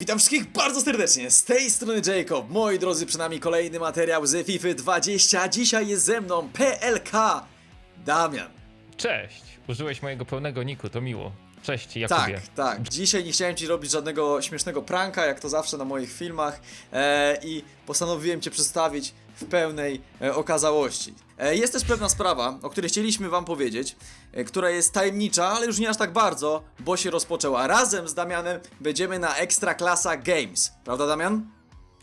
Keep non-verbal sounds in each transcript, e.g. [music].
Witam wszystkich bardzo serdecznie, z tej strony Jacob. Moi drodzy, przed nami kolejny materiał z FIFA 20. Dzisiaj jest ze mną PLK Damian. Cześć! Użyłeś mojego pełnego niku, to miło. Cześć, Jakubie. Tak, tak. Dzisiaj nie chciałem ci robić żadnego śmiesznego pranka, jak to zawsze na moich filmach e, i postanowiłem cię przedstawić w pełnej e, okazałości. E, jest też pewna sprawa, o której chcieliśmy wam powiedzieć, e, która jest tajemnicza, ale już nie aż tak bardzo, bo się rozpoczęła. Razem z Damianem będziemy na Extra Klasa Games. Prawda, Damian?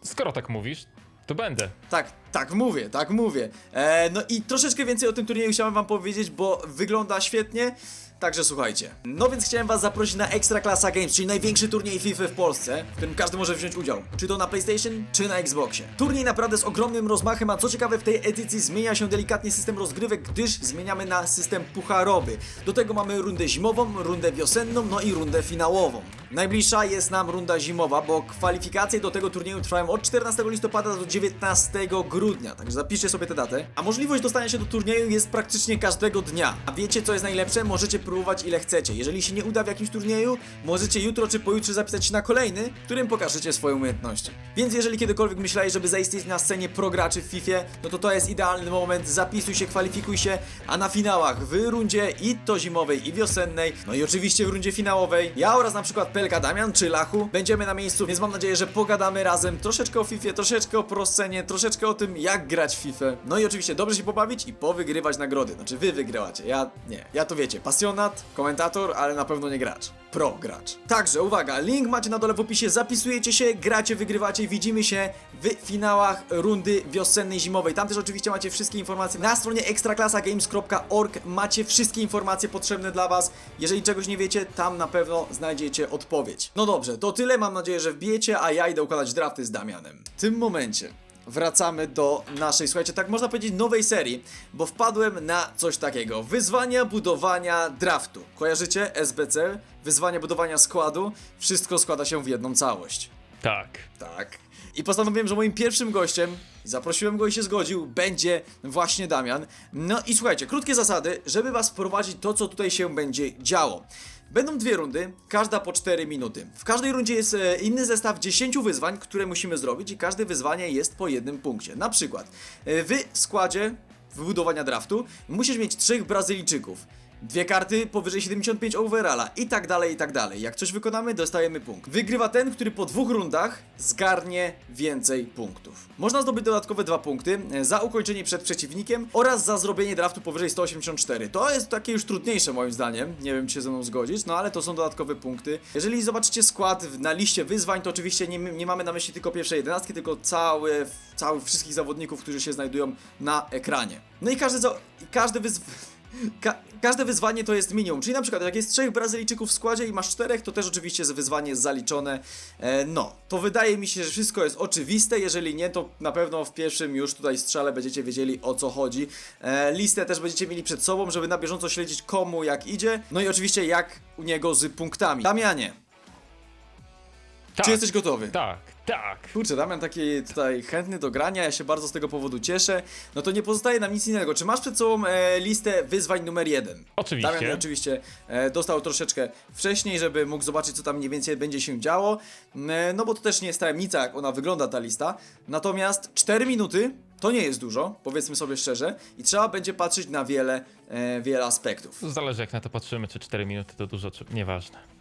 Skoro tak mówisz, to będę. Tak, tak mówię, tak mówię. E, no i troszeczkę więcej o tym turnieju chciałem wam powiedzieć, bo wygląda świetnie. Także słuchajcie. No więc chciałem was zaprosić na Extra Klasa Games, czyli największy turniej FIFA w Polsce, w którym każdy może wziąć udział. Czy to na PlayStation, czy na Xboxie. Turniej naprawdę z ogromnym rozmachem, a co ciekawe w tej edycji zmienia się delikatnie system rozgrywek, gdyż zmieniamy na system pucharowy. Do tego mamy rundę zimową, rundę wiosenną, no i rundę finałową. Najbliższa jest nam runda zimowa, bo kwalifikacje do tego turnieju trwają od 14 listopada do 19 grudnia, także zapiszcie sobie tę datę. A możliwość dostania się do turnieju jest praktycznie każdego dnia. A wiecie co jest najlepsze? Możecie próbować ile chcecie. Jeżeli się nie uda w jakimś turnieju, możecie jutro czy pojutrze zapisać się na kolejny, którym pokażecie swoje umiejętności. Więc jeżeli kiedykolwiek myślałeś, żeby zaistnieć na scenie pro graczy w FIFA, no to to jest idealny moment, zapisuj się, kwalifikuj się, a na finałach w rundzie i to zimowej i wiosennej, no i oczywiście w rundzie finałowej, ja oraz na przykład Pelka Damian czy Lachu będziemy na miejscu, więc mam nadzieję, że pogadamy razem troszeczkę o FIFA, troszeczkę o pro scenie, troszeczkę o tym jak grać w FIFA, no i oczywiście dobrze się pobawić i powygrywać nagrody, znaczy wy wygrywacie, ja nie, ja to wiecie, pasjonat, komentator, ale na pewno nie gracz, pro gracz. Także uwaga, link macie na dole w opisie, zapisujecie się, gracie, wygrywacie, widzimy się w finałach rundy wiosennej, zimowej. Tam też oczywiście macie wszystkie informacje na stronie ekstraklasagames.org. Macie wszystkie informacje potrzebne dla Was. Jeżeli czegoś nie wiecie, tam na pewno znajdziecie odpowiedź. No dobrze, to tyle. Mam nadzieję, że wbijecie, a ja idę układać drafty z Damianem. W tym momencie wracamy do naszej, słuchajcie, tak można powiedzieć, nowej serii, bo wpadłem na coś takiego. Wyzwania budowania draftu. Kojarzycie? SBC? Wyzwania budowania składu. Wszystko składa się w jedną całość. Tak. Tak. I postanowiłem, że moim pierwszym gościem, zaprosiłem go i się zgodził, będzie właśnie Damian. No i słuchajcie, krótkie zasady, żeby was wprowadzić to, co tutaj się będzie działo. Będą dwie rundy, każda po 4 minuty. W każdej rundzie jest e, inny zestaw 10 wyzwań, które musimy zrobić i każde wyzwanie jest po jednym punkcie. Na przykład, e, w składzie wybudowania draftu musisz mieć trzech Brazylijczyków. Dwie karty powyżej 75 overalla i tak dalej, i tak dalej. Jak coś wykonamy, dostajemy punkt. Wygrywa ten, który po dwóch rundach zgarnie więcej punktów. Można zdobyć dodatkowe dwa punkty e, za ukończenie przed przeciwnikiem oraz za zrobienie draftu powyżej 184. To jest takie już trudniejsze moim zdaniem, nie wiem czy się ze mną zgodzić, no ale to są dodatkowe punkty. Jeżeli zobaczycie skład na liście wyzwań, to oczywiście nie, nie mamy na myśli tylko pierwszej jedenastki, tylko całe, całych wszystkich zawodników, którzy się znajdują na ekranie. No i każdy, każdy wyzwanie... Ka każde wyzwanie to jest minimum, czyli na przykład jak jest trzech Brazylijczyków w składzie i masz czterech, to też oczywiście wyzwanie jest zaliczone. E, no, to wydaje mi się, że wszystko jest oczywiste, jeżeli nie, to na pewno w pierwszym już tutaj strzale będziecie wiedzieli o co chodzi. E, listę też będziecie mieli przed sobą, żeby na bieżąco śledzić komu jak idzie, no i oczywiście jak u niego z punktami. Damianie, Tak. czy jesteś gotowy? Tak, tak. Kurczę, Damian taki tutaj chętny do grania, ja się bardzo z tego powodu cieszę. No to nie pozostaje nam nic innego. Czy masz przed sobą e, listę wyzwań numer jeden? Oczywiście. Damian oczywiście e, dostał troszeczkę wcześniej, żeby mógł zobaczyć, co tam mniej więcej będzie się działo. E, no bo to też nie jest tajemnica, jak ona wygląda, ta lista. Natomiast 4 minuty to nie jest dużo, powiedzmy sobie szczerze, i trzeba będzie patrzeć na wiele, e, wiele aspektów. Zależy jak na to patrzymy, czy 4 minuty to dużo, czy nieważne.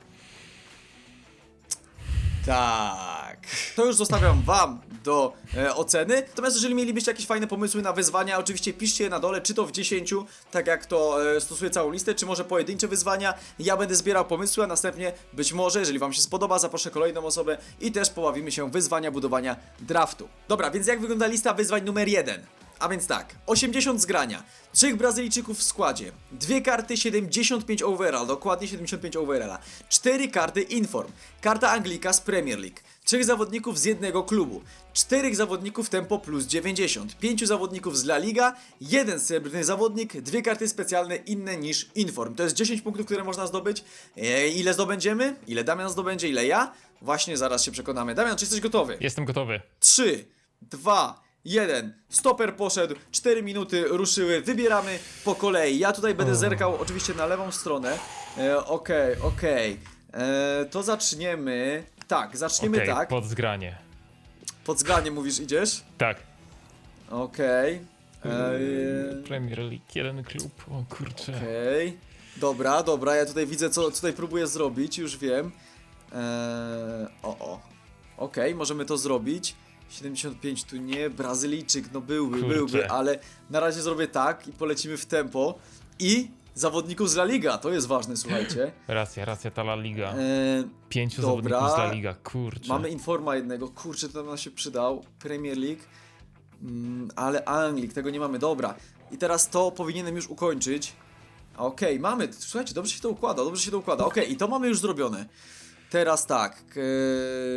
Tak. To już zostawiam wam do e, oceny. Natomiast jeżeli mielibyście jakieś fajne pomysły na wyzwania, oczywiście piszcie je na dole, czy to w 10, tak jak to e, stosuję całą listę, czy może pojedyncze wyzwania. Ja będę zbierał pomysły, a następnie być może, jeżeli wam się spodoba, zaproszę kolejną osobę i też pobawimy się wyzwania budowania draftu. Dobra, więc jak wygląda lista wyzwań numer 1? A więc tak, 80 zgrania, trzech Brazylijczyków w składzie, dwie karty 75 overall, dokładnie 75 overalla, cztery karty inform, karta Anglika z Premier League, trzech zawodników z jednego klubu, czterech zawodników tempo plus 90, pięciu zawodników z La Liga, jeden srebrny zawodnik, dwie karty specjalne inne niż inform. To jest 10 punktów, które można zdobyć. E, ile zdobędziemy? Ile Damian zdobędzie? Ile ja? Właśnie zaraz się przekonamy. Damian, czy jesteś gotowy? Jestem gotowy. 3, 2, 1. Stoper poszedł, 4 minuty ruszyły, wybieramy po kolei. Ja tutaj będę zerkał oczywiście na lewą stronę. E, Okej, okej. E, to zaczniemy Tak, zaczniemy Okej, tak. pod zgranie. Pod zgranie mówisz, idziesz? Tak. Okej. Eee, Premier League, jeden klub, o kurczę. Okej. Dobra, dobra, ja tutaj widzę, co tutaj próbuję zrobić, już wiem. Eee, o, o. Okej, możemy to zrobić. 75 tu nie, Brazylijczyk, no byłby, Kurczę. byłby, ale na razie zrobię tak i polecimy w tempo. I zawodników z La Liga, to jest ważne, słuchajcie. [laughs] Racja, racja, ta La Liga. Eee, Pięciu dobra. zawodników z La Liga, kurczę. mamy informa jednego, kurczę, to nam się przydał. Premier League, mm, ale Anglik, tego nie mamy, dobra. I teraz to powinienem już ukończyć. Okej, mamy, słuchajcie, dobrze się to układa, dobrze się to układa. Okej, i to mamy już zrobione. Teraz tak,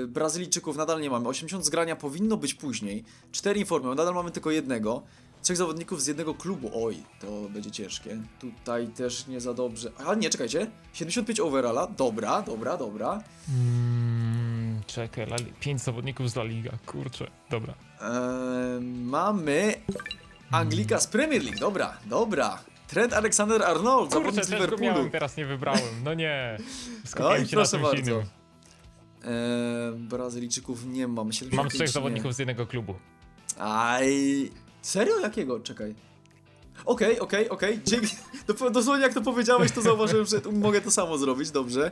e, Brazylijczyków nadal nie mamy. 80 zgrania powinno być później. Cztery informy, nadal mamy tylko jednego. Trzech zawodników z jednego klubu. Oj, to będzie ciężkie. Tutaj też nie za dobrze. A nie, czekajcie. 75 overalla. Dobra, dobra, dobra. Mm, czekaj, La Li- pięć zawodników z La Liga, kurczę. Dobra. Eee, mamy Anglika z Premier League. Dobra, dobra. Trent Alexander Arnold, zawodnik Kurczę, z też go Liverpoolu. miałem, teraz nie wybrałem. No nie. [laughs] Skupiłem Oj, się na proszę czymś bardzo. innym. Eee, Brazylijczyków nie mam. 75 Mam trzech nie. zawodników z jednego klubu. Aj. Serio? Jakiego? Czekaj. Okej, okej, okej. Dzięki. Dop- Dosłownie jak to powiedziałeś, to zauważyłem, że [laughs] mogę to samo zrobić, dobrze.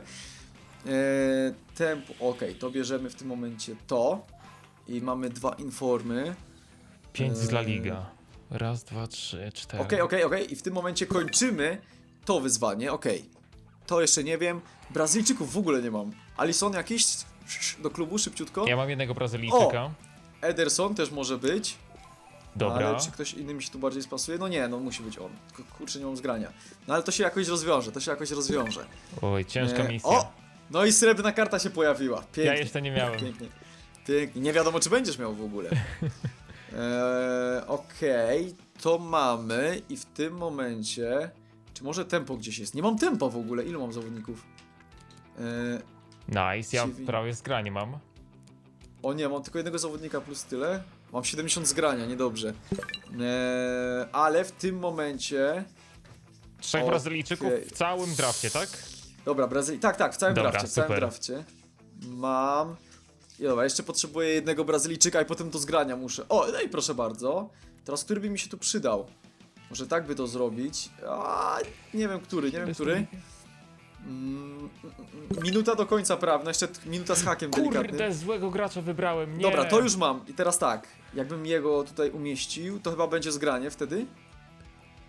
Eee, tempo. Okej, to bierzemy w tym momencie to. I mamy dwa informy. Pięć z La Eee. Liga. Raz, dwa, trzy, cztery. Okej, okej, okej. I w tym momencie kończymy to wyzwanie. Okej. To jeszcze nie wiem. Brazylijczyków w ogóle nie mam. Alison jakiś do klubu szybciutko. Ja mam jednego Brazylijczyka. Ederson też może być. Dobra. Ale czy ktoś inny mi się tu bardziej spasuje? No nie, no musi być on. Tylko, Kurczę, nie mam zgrania. No ale to się jakoś rozwiąże, to się jakoś rozwiąże. Oj, ciężka E, misja. O! No i srebrna karta się pojawiła. Pięknie. ja jeszcze nie miałem. Pięknie. Pięknie. Nie wiadomo, czy będziesz miał w ogóle. [laughs] Eee, Okej, to mamy i w tym momencie... Czy może tempo gdzieś jest? Nie mam tempa w ogóle. Ilu mam zawodników? Eee, Nice, ja CV. prawie zgranie mam. o nie, mam tylko jednego zawodnika plus tyle. Mam 70 zgrania, niedobrze. Eee, ale w tym momencie... Trzech Okej. Brazylijczyków w całym drafcie, tak? Dobra, Brazylii. Tak, tak, w całym Dobra, drafcie, w całym super. drafcie. Mam. I dobra, jeszcze potrzebuję jednego Brazylijczyka i potem do zgrania muszę. O, no i proszę bardzo. Teraz który by mi się tu przydał? Może tak by to zrobić. A, nie wiem który, nie wiem który. Mm, minuta do końca prawna, jeszcze t- minuta z hakiem delikatnym. Kurde, złego gracza wybrałem, nie. Dobra, to już mam. I teraz tak, jakbym jego tutaj umieścił, to chyba będzie zgranie wtedy.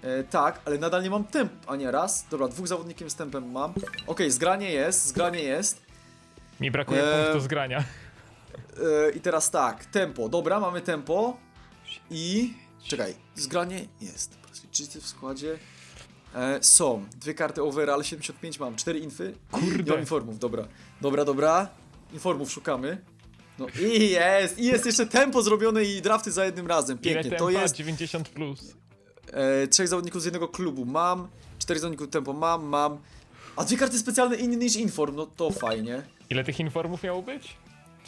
E, tak, ale nadal nie mam temp. A nie, raz. Dobra, dwóch zawodnikiem z tempem mam. Okej, zgranie jest, zgranie jest. Mi brakuje Eee. punktu zgrania. E, I teraz tak, tempo. Dobra, mamy tempo. I. Czekaj, zgranie jest. Brazylijczycy w składzie. E, są. Dwie karty overall, 75 mam. Cztery infy. Nie Kurde. mam informów, dobra. Dobra, dobra. Informów szukamy. No i jest! I jest jeszcze tempo zrobione i drafty za jednym razem. Ile Pięknie. tempa? To jest 90 plus. e, trzech zawodników z jednego klubu mam. Cztery zawodników tempo mam, mam. A dwie karty specjalne inne niż inform, no to fajnie. Ile tych informów miało być?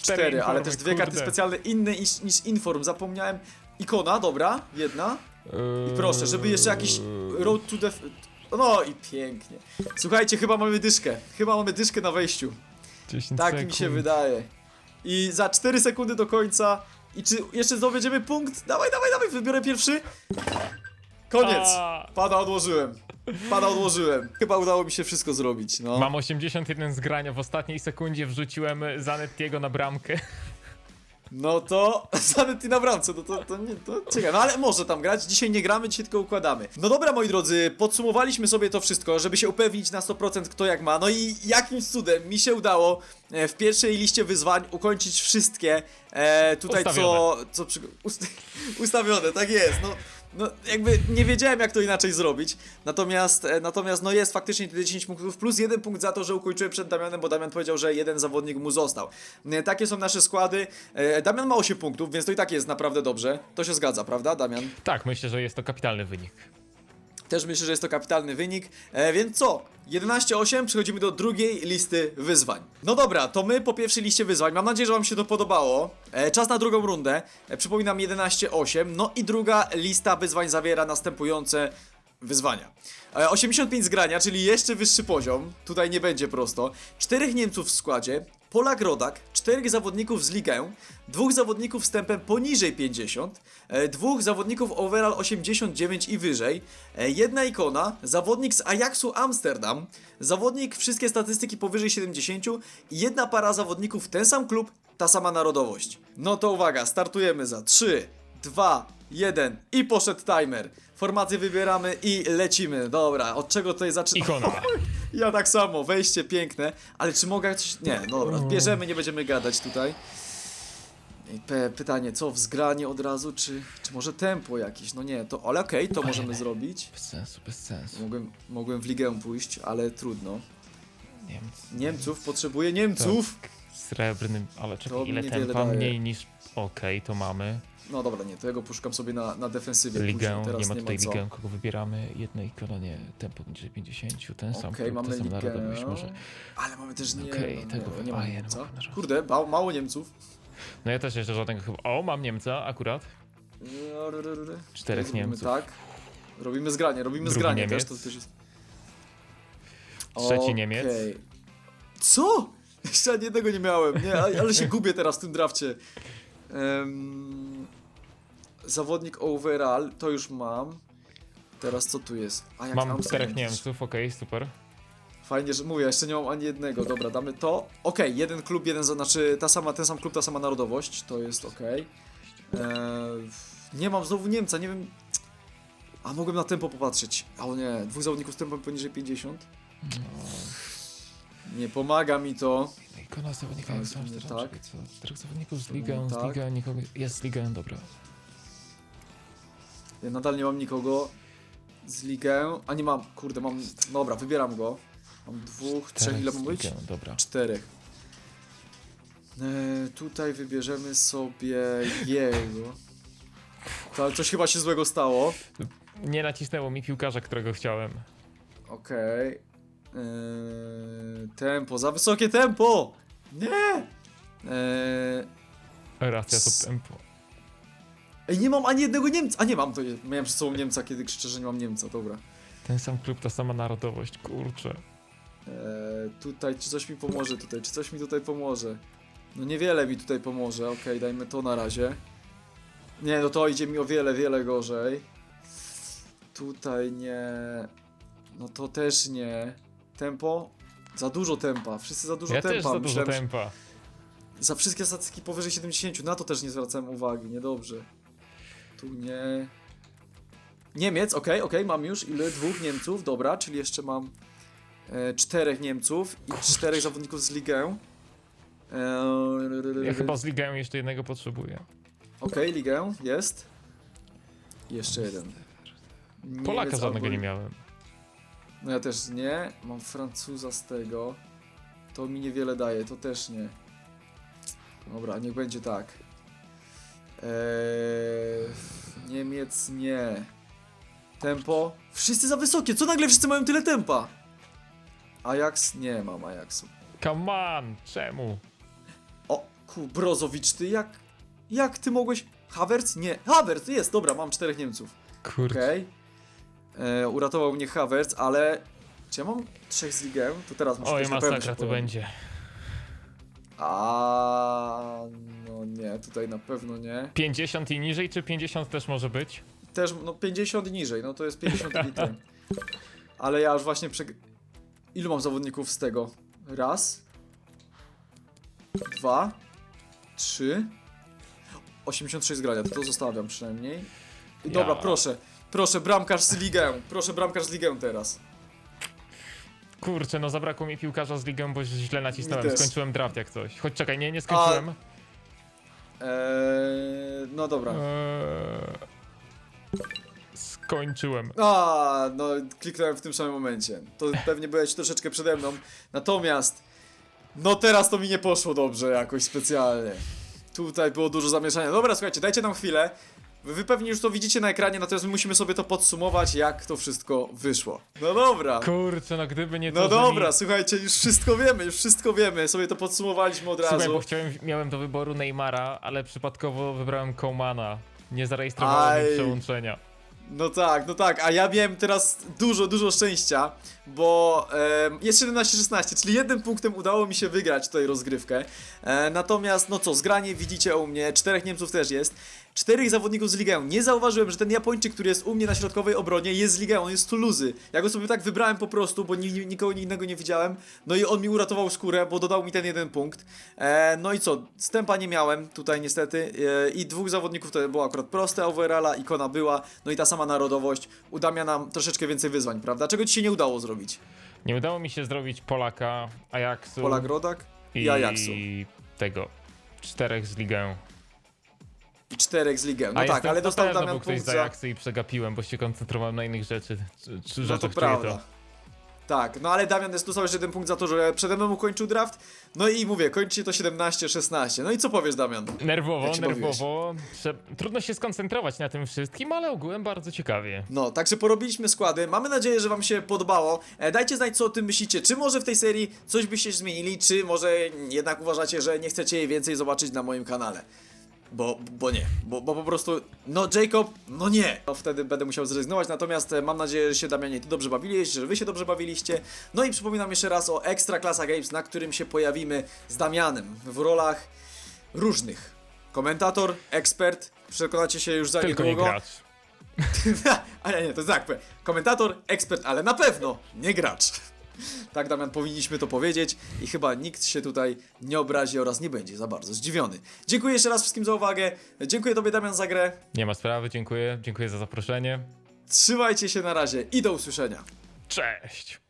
Cztery, ale informy, też dwie karty kurde. specjalne inne niż, niż inform. Zapomniałem. Ikona, dobra, jedna. I proszę, żeby jeszcze jakiś road to the... No i pięknie. Słuchajcie, chyba mamy dyszkę. Chyba mamy dyszkę na wejściu. 10 Tak sekund. mi się wydaje. I za 4 sekundy do końca. I czy jeszcze zdobędziemy punkt? Dawaj, dawaj, dawaj, wybiorę pierwszy. Koniec. A. Pada odłożyłem. Pada odłożyłem. Chyba udało mi się wszystko zrobić, no. Mam 81 zgrania, w ostatniej sekundzie wrzuciłem Zanettiego na bramkę. No to [laughs] Zanetti na bramce, no to, to nie, to czekaj, no ale może tam grać, dzisiaj nie gramy, dzisiaj tylko układamy. No dobra moi drodzy, podsumowaliśmy sobie to wszystko, żeby się upewnić na 100% kto jak ma, no i jakimś cudem mi się udało e, w pierwszej liście wyzwań ukończyć wszystkie e, tutaj co, Ustawione. co przy, ust, [laughs] ustawione, tak jest, no. No, jakby nie wiedziałem, jak to inaczej zrobić. Natomiast, e, natomiast no jest faktycznie tutaj 10 punktów, plus jeden punkt za to, że ukończyłem przed Damianem, bo Damian powiedział, że jeden zawodnik mu został. E, Takie są nasze składy. E, Damian ma 8 punktów, więc to i tak jest naprawdę dobrze. To się zgadza, prawda, Damian? Tak, myślę, że jest to kapitalny wynik. Też myślę, że jest to kapitalny wynik. E, więc co? 11-8, przechodzimy do drugiej listy wyzwań. No dobra, to my po pierwszej liście wyzwań. Mam nadzieję, że Wam się to podobało. E, czas na drugą rundę. E, przypominam 11-8. No i druga lista wyzwań zawiera następujące wyzwania. E, 85 zgrania, czyli jeszcze wyższy poziom. Tutaj nie będzie prosto. Czterech Niemców w składzie. Polak Rodak, czterech zawodników z ligę, dwóch zawodników z tempem poniżej 50, e, dwóch zawodników overall 89 i wyżej, e, jedna ikona, zawodnik z Ajaxu Amsterdam, zawodnik wszystkie statystyki powyżej 70 i jedna para zawodników ten sam klub, ta sama narodowość. No to uwaga, startujemy za 3, 2, 1 i poszedł timer. Formację wybieramy i lecimy. Dobra, od czego tutaj zaczynamy? Ikona. Ja tak samo, wejście piękne, ale czy mogę coś... Nie, no dobra, bierzemy, nie będziemy gadać tutaj. I pytanie, co, wzgranie od razu, czy, czy może tempo jakieś? No nie, to, ale okej, to możemy zrobić. Bez sensu, bez sensu. Mogłem, mogłem w ligę pójść, ale trudno. Niemcy. Niemców, potrzebuję Niemców! Srebrny, ale To czekaj, ile niewiele tempa? Mniej niż... Okej, to mamy. No dobra, nie, to ja go poszukam sobie na, na defensywie Ligę, później, nie ma nie tutaj ma co. ligę, kogo wybieramy. Jedna ikona, nie, tempo poniżej 50, ten sam Okej, klub, mamy sama ligę, może. ale mamy też nie, Okej, no, tego nie, nie ma Niemca. Kurde, ba, mało Niemców. No ja też jeszcze żadnego chyba... O, mam Niemca akurat. Czterech Robimy Niemców. Tak. Robimy zgranie, robimy Drugi zgranie Niemiec. też, to. Trzeci Okej. Niemiec. Co? [laughs] Jeszcze ani jednego nie miałem, nie, ale się gubię teraz w tym drafcie. Em, zawodnik overall, to już mam. Teraz co tu jest? A jak Mam czterech. Niemców, okej, super. Fajnie, że mówię, jeszcze nie mam ani jednego. Dobra, damy to. Okej, jeden klub, jeden, za- znaczy ta sama, ten sam klub, ta sama narodowość, to jest okej. Eee, Nie mam znowu Niemca, nie wiem. A mogłem na tempo popatrzeć. A o nie, dwóch zawodników z tempem poniżej 50. Nie pomaga mi to. Ikona zawodnika Tak, jak sam nie teraz, tak. Czterech zawodników z ligą, z tak. ligą, nikogo... Jest z ligą, dobra. Ja nadal nie mam nikogo z ligę. A nie mam, kurde, mam. Dobra, wybieram go. Mam dwóch, trzech, ile mam być? Dobra. Czterech. E, tutaj wybierzemy sobie jego. To, ale coś chyba się złego stało. Nie nacisnęło mi piłkarza, którego chciałem. Okej. E, tempo, za wysokie tempo! Nie! E, Racja, S- to tempo. Ej, nie mam ani jednego Niemca. A nie mam, to je- miałem przed sobą Niemca, kiedy krzyczę, że nie mam Niemca, dobra. Ten sam klub, ta sama narodowość, kurczę. E, tutaj, czy coś mi pomoże tutaj, czy coś mi tutaj pomoże? No niewiele mi tutaj pomoże, okej, dajmy to na razie. Nie, no to idzie mi o wiele, wiele gorzej. Tutaj nie... No to też nie. Tempo? Za dużo tempa, wszyscy za dużo Ja tempa. też za dużo Myślałem, że- tempa. Za wszystkie statystyki powyżej 70, na to też nie zwracałem uwagi, niedobrze. Tu nie... Niemiec, okej, okej, mam już. Ile? Dwóch Niemców, dobra, czyli jeszcze mam e, czterech Niemców i czterech zawodników z ligę. E, Ja chyba z ligą jeszcze jednego potrzebuję. Okej, ligę, jest. Jeszcze jeden. Niemiec Polaka żadnego albo- nie miałem. No ja też nie. Mam Francuza z tego. To mi niewiele daje, to też nie. Dobra, niech będzie tak. Eee, Niemiec nie. Tempo. Wszyscy za wysokie. Co nagle wszyscy mają tyle tempa? Ajax? Nie mam Ajaxu. Come on! Czemu? O, ku, Brozowicz, ty jak. Jak ty mogłeś. Havertz? Nie. Havertz, jest, dobra, mam czterech Niemców. Kurczę. Okej. E, Uratował mnie Havertz, ale. Czy ja mam trzech z ligę? To teraz muszę Oj, też na pewno masakra się to pojawi. będzie. A no nie, tutaj na pewno nie. 50 i niżej, czy 50 też może być? Też, no 50 i niżej, no to jest 50 i [laughs] ten. Ale ja już właśnie przeg... Ilu mam zawodników z tego? Raz. Dwa. Trzy. 86 grania, to, to zostawiam przynajmniej. I Dobra, Ja. proszę. Proszę, bramkarz z ligę. Proszę, bramkarz z ligę teraz. Kurczę, no zabrakło mi piłkarza z ligą, bo źle nacisnąłem. Też. Skończyłem draft jak coś. Choć czekaj, nie, nie skończyłem. Eee, no dobra. Eee... Skończyłem. A, no kliknąłem w tym samym momencie. To pewnie byłeś troszeczkę przede mną. Natomiast, no teraz to mi nie poszło dobrze jakoś specjalnie. Tutaj było dużo zamieszania. Dobra, słuchajcie, dajcie nam chwilę. Wy pewnie już to widzicie na ekranie, natomiast my musimy sobie to podsumować, jak to wszystko wyszło. No dobra. Kurczę, no gdyby nie to, No że dobra, Mi... słuchajcie, już wszystko wiemy, już wszystko wiemy. Sobie to podsumowaliśmy od Słuchaj, razu. bo chciałem, miałem do wyboru Neymara, ale przypadkowo wybrałem Coumana. Nie zarejestrowałem Aj. mi przełączenia. No tak, no tak, a ja miałem teraz dużo, dużo szczęścia, bo em, jest 17-16, czyli jednym punktem udało mi się wygrać tutaj rozgrywkę. E, natomiast, no co, zgranie widzicie u mnie, czterech Niemców też jest, czterech zawodników z Ligeą. Nie zauważyłem, że ten Japończyk, który jest u mnie na środkowej obronie, jest z Ligeą, on jest z Toulouse. Ja go sobie tak wybrałem po prostu, bo ni- nikogo innego nie widziałem. No i on mi uratował skórę, bo dodał mi ten jeden punkt. E, no i co, stępa nie miałem tutaj niestety e, i dwóch zawodników to było akurat proste, overalla, ikona była, no i ta sama narodowość. Udamia nam troszeczkę więcej wyzwań, prawda? Czego ci się nie udało zrobić? Nie udało mi się zrobić Polaka, Ajaxu Polak Rodak i, i Ajaxu. tego. Czterech z ligę. I czterech z Ligę. No A tak, ale dostał Damian był ktoś punkt z za... Ajaxu i przegapiłem, bo się koncentrowałem na innych rzeczy. Czy, czy No to prawda. to. Tak, no ale Damian jest dostał jeszcze jeden punkt za to, że przede mną ukończył draft. No i mówię, kończy to 17-16. No i co powiesz, Damian? Nerwowo, Jak się nerwowo. Trze- Trudno się skoncentrować na tym wszystkim, ale ogółem bardzo ciekawie. No, także porobiliśmy składy. Mamy nadzieję, że Wam się podobało. E, dajcie znać, co o tym myślicie. Czy może w tej serii coś byście zmienili, czy może jednak uważacie, że nie chcecie jej więcej zobaczyć na moim kanale? Bo, bo nie, bo, bo po prostu, no Jacob, no nie. No wtedy będę musiał zrezygnować, natomiast e, mam nadzieję, że się Damianie ty dobrze bawiliście, że wy się dobrze bawiliście. No i przypominam jeszcze raz o Extra Klasa Games, na którym się pojawimy z Damianem w rolach różnych. Komentator, ekspert, przekonacie się już za Tylko nie niedługo. gracz. [laughs] ale nie, to jest tak, komentator, ekspert, ale na pewno nie gracz. Tak, Damian, powinniśmy to powiedzieć i chyba nikt się tutaj nie obrazi oraz nie będzie za bardzo zdziwiony. Dziękuję jeszcze raz wszystkim za uwagę. Dziękuję Tobie, Damian, za grę. Nie ma sprawy, dziękuję. Dziękuję za zaproszenie. Trzymajcie się na razie i do usłyszenia. Cześć!